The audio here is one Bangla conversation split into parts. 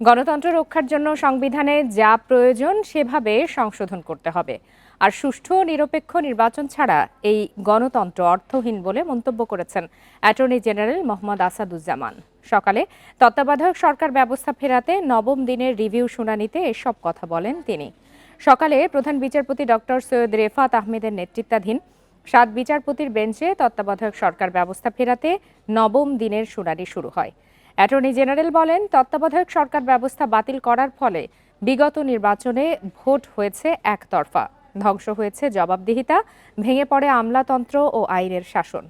গণতন্ত্র রক্ষার জন্য সংবিধানে যা প্রয়োজন সেভাবে সংশোধন করতে হবে। আর সুষ্ঠু নিরপেক্ষ নির্বাচন ছাড়া এই গণতন্ত্র অর্থহীন বলে মন্তব্য করেছেন অ্যাটর্নি জেনারেল মোহাম্মদ আসাদুজ্জামান। সকালে তত্ত্বাবধায়ক সরকার ব্যবস্থা ফেরাতে নবম দিনের রিভিউ শুনানিতে এসব কথা বলেন তিনি। সকালে প্রধান বিচারপতি ডক্টর সৈয়দ রেফাত আহমেদের নেতৃত্বাধীন সাত বিচারপতির বেঞ্চে তত্ত্বাবধায়ক সরকার ব্যবস্থা ফেরাতে নবম দিনের শুনানি শুরু হয়। অ্যাটর্নি জেনারেল বলেন, তত্ত্বাবধায়ক সরকার ব্যবস্থা বাতিল করার ফলে বিগত নির্বাচনে ভোট হয়েছে একতরফা। ধ্বংস হয়েছে জবাবদিহিতা, ভেঙে পড়ে আমলাতন্ত্র ও আইনের শাসন।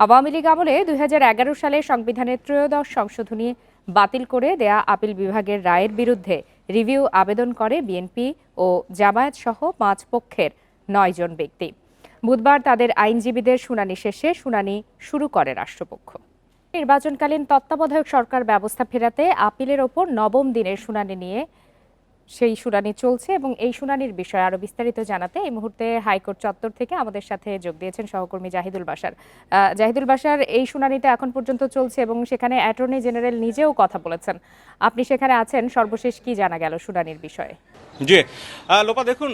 আওয়ামী লীগ আমলে দুই হাজার এগারো সালে সংবিধানের ত্রয়োদশ সংশোধনী বাতিল করে দেয়া আপিল বিভাগের রায়ের বিরুদ্ধে রিভিউ আবেদন করে বিএনপি ও জামায়াত সহ পাঁচ পক্ষের নয়জন ব্যক্তি। বুধবার তাদের আইনজীবীদের শুনানি শেষে শুনানি শুরু করে রাষ্ট্রপক্ষ। নির্বাচনকালীন তত্ত্বাবধায়ক সরকার ব্যবস্থা ফেরাতে আপিলের ওপর নবম দিনের শুনানি নিয়ে সেই শুনানি চলছে এবং এই শুনানির বিষয়ে আরও বিস্তারিত জানাতে এই মুহূর্তে হাইকোর্ট চত্বর থেকে আমাদের সাথে যোগ দিয়েছেন সহকর্মী জাহিদুল বাসার জাহিদুল বাসার এই শুনানিতে এখন পর্যন্ত চলছে এবং সেখানে অ্যাটর্নি জেনারেল নিজেও কথা বলেছেন। আপনি সেখানে আছেন, সর্বশেষ কি জানা গেল শুনানির বিষয়ে? জি। লোপা, দেখুন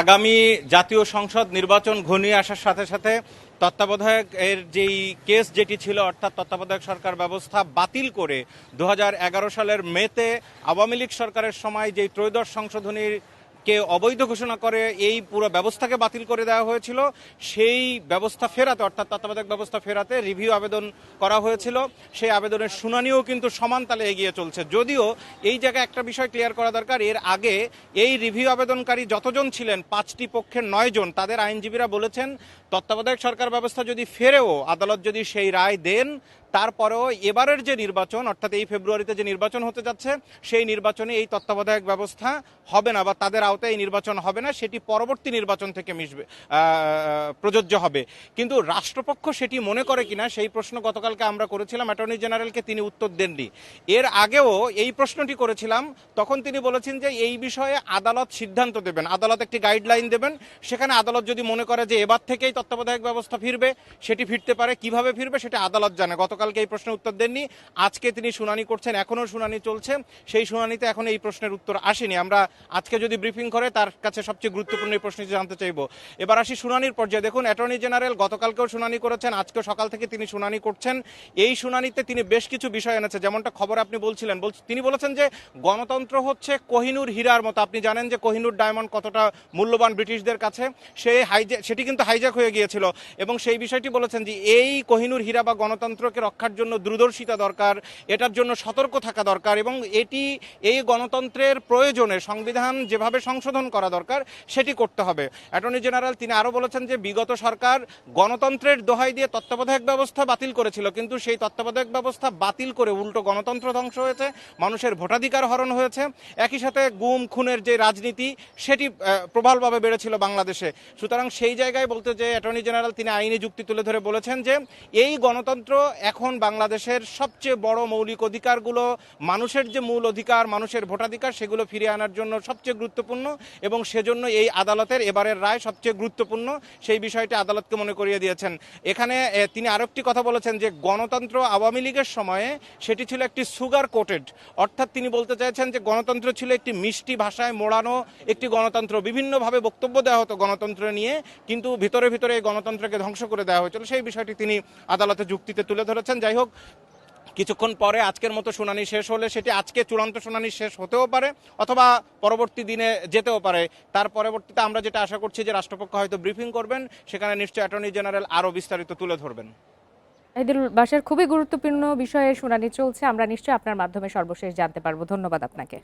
আগামী জাতীয় সংসদ নির্বাচন ঘনিয়ে আসার সাথে সাথে তত্ত্বাবধায়ক এর যেই কেস যেটি ছিল, অর্থাৎ তত্ত্বাবধায়ক সরকার ব্যবস্থা বাতিল করে দু হাজার এগারো সালের মেতে আওয়ামী লীগ সরকারের সময় যেই ত্রয়োদশ সংশোধনীর কে অবৈধ ঘোষণা করে এই পুরো ব্যবস্থাকে বাতিল করে দেওয়া হয়েছিল, সেই ব্যবস্থা ফেরাতে, অর্থাৎ তত্ত্বাবধায়ক ব্যবস্থা ফেরাতে রিভিউ আবেদন করা হয়েছিল। সেই আবেদনের শুনানিও কিন্তু সমান তালে এগিয়ে চলছে। যদিও এই জায়গায় একটা বিষয় ক্লিয়ার করা দরকার, এর আগে এই রিভিউ আবেদনকারী যতজন ছিলেন, পাঁচটি পক্ষের নয় জন, তাদের আইনজীবীরা বলেছেন, তত্ত্বাবধায়ক সরকার ব্যবস্থা যদি ফেরেও আদালত যদি সেই রায় দেন, তারপরেও এবারের যে নির্বাচন, অর্থাৎ এই ফেব্রুয়ারিতে যে নির্বাচন হতে যাচ্ছে, সেই নির্বাচনে এই তত্ত্বাবধায়ক ব্যবস্থা হবে না বা তাদের আওতায় নির্বাচন হবে না, সেটি পরবর্তী নির্বাচন থেকে মিশবে প্রযোজ্য হবে। কিন্তু রাষ্ট্রপক্ষ সেটি মনে করে কিনা, সেই প্রশ্ন গতকালকে আমরা করেছিলাম অ্যাটর্নি জেনারেলকে তিনি উত্তর দেননি। এর আগেও এই প্রশ্নটি করেছিলাম, তখন তিনি বলেছেন যে এই বিষয়ে আদালত সিদ্ধান্ত দেবেন, আদালত একটি গাইডলাইন দেবেন, সেখানে আদালত যদি মনে করে যে এবার থেকেই তত্ত্বাবধায়ক ব্যবস্থা ফিরবে, সেটি ফিরতে পারে, কীভাবে ফিরবে সেটা আদালত জানে। গতকালকে এই প্রশ্নের উত্তর দেননি, আজকে তিনি শুনানি করছেন, এখনও শুনানি চলছে, সেই শুনানিতে এখন এই প্রশ্নের উত্তর আসেনি। আমরা আজকে যদি ব্রিফিং করে, তার কাছে সবচেয়ে গুরুত্বপূর্ণ এই প্রশ্নটি জানতে চাইব। এবার আসি শুনানির পর্যায়ে। দেখুন, অ্যাটর্নি জেনারেল, গতকালকেও শুনানি করেছেন আজকে সকাল থেকে তিনি শুনানি করছেন। এই শুনানিতে তিনি বেশ কিছু বিষয় এনেছে যেমনটা খবর আপনি বলছিলেন। বল- তিনি বলেছেন যে, গণতন্ত্র হচ্ছে কোহিনুর হীরার মতো। আপনি জানেন যে, কোহিনুর ডায়মন্ড কতটা মূল্যবান ব্রিটিশদের কাছে সেই হাইজে, সেটি কিন্তু হাইজ্যাক হয়ে গিয়েছিল। এবং সেই বিষয়টি বলেছেন যে, এই কোহিনুর হীরা বা গণতন্ত্রকে রক্ষার জন্য দূরদর্শিতা দরকার, এটার জন্য সতর্ক থাকা দরকার। এবং এটি, এই গণতন্ত্রের প্রয়োজনে সংবিধান যেভাবে সংশোধন করা দরকার, সেটি করতে হবে। অ্যাটর্নি জেনারেল, তিনি আরও বলেছেন যে বিগত সরকার গণতন্ত্রের দোহাই দিয়ে তত্ত্বাবধায়ক ব্যবস্থা বাতিল করেছিল, কিন্তু সেই তত্ত্বাবধায়ক ব্যবস্থা বাতিল করে উল্টো গণতন্ত্র ধ্বংস হয়েছে, মানুষের ভোটাধিকার হরণ হয়েছে। একই সাথে গুম, খুনের যে রাজনীতি, সেটি প্রবলভাবে বেড়েছিল বাংলাদেশে। সুতরাং সেই জায়গায় বলতে যে অ্যাটর্নি জেনারেল, তিনি আইনি যুক্তি তুলে ধরে বলেছেন যে এই গণতন্ত্র এখন বাংলাদেশের সবচেয়ে বড় মৌলিক অধিকারগুলো, মানুষের যে মূল অধিকার, মানুষের ভোটাধিকার, সেগুলো ফিরিয়ে আনার জন্য সবচেয়ে গুরুত্বপূর্ণ এবং সেজন্য এই আদালতের এবারের রায় সবচেয়ে গুরুত্বপূর্ণ। সেই বিষয়টি আদালতকে মনে করিয়ে দিয়েছেন। এখানে তিনি তিনি আরেকটি কথা বলেছেন যে, গণতন্ত্র আওয়ামী লীগের সময়ে সেটি ছিল একটি সুগার কোটেড। অর্থাৎ তিনি বলতে চাইছেন যে, গণতন্ত্র ছিল একটি মিষ্টি ভাষায় মোড়ানো একটি গণতন্ত্র। বিভিন্নভাবে বক্তব্য দেওয়া হতো গণতন্ত্র নিয়ে, কিন্তু ভিতরে ভিতরে এই গণতন্ত্রকে ধ্বংস করে দেওয়া হয়েছিল। সেই বিষয়টি তিনি আদালতে যুক্তিতে তুলে ধরেছেন। যাই হোক কিছুক্ষণ পরে আজকের মতো শুনানি শেষ হলে সেটি আজকে চূড়ান্ত শুনানি শেষ হতেও পারে অথবা পরবর্তী দিনে যেতেও পারে। তার পরবর্তীতে আমরা যেটা আশা করছি যে রাষ্ট্রপক্ষ হয়তো ব্রিফিং করবেন, সেখানে নিশ্চয়ই অ্যাটর্নি জেনারেল আরও বিস্তারিত তুলে ধরবেন। এদের বাসার খুবই গুরুত্বপূর্ণ বিষয়ে শুনানি চলছে। আমরা নিশ্চয়ই আপনার মাধ্যমে সর্বশেষ জানতে পারব। ধন্যবাদ আপনাকে।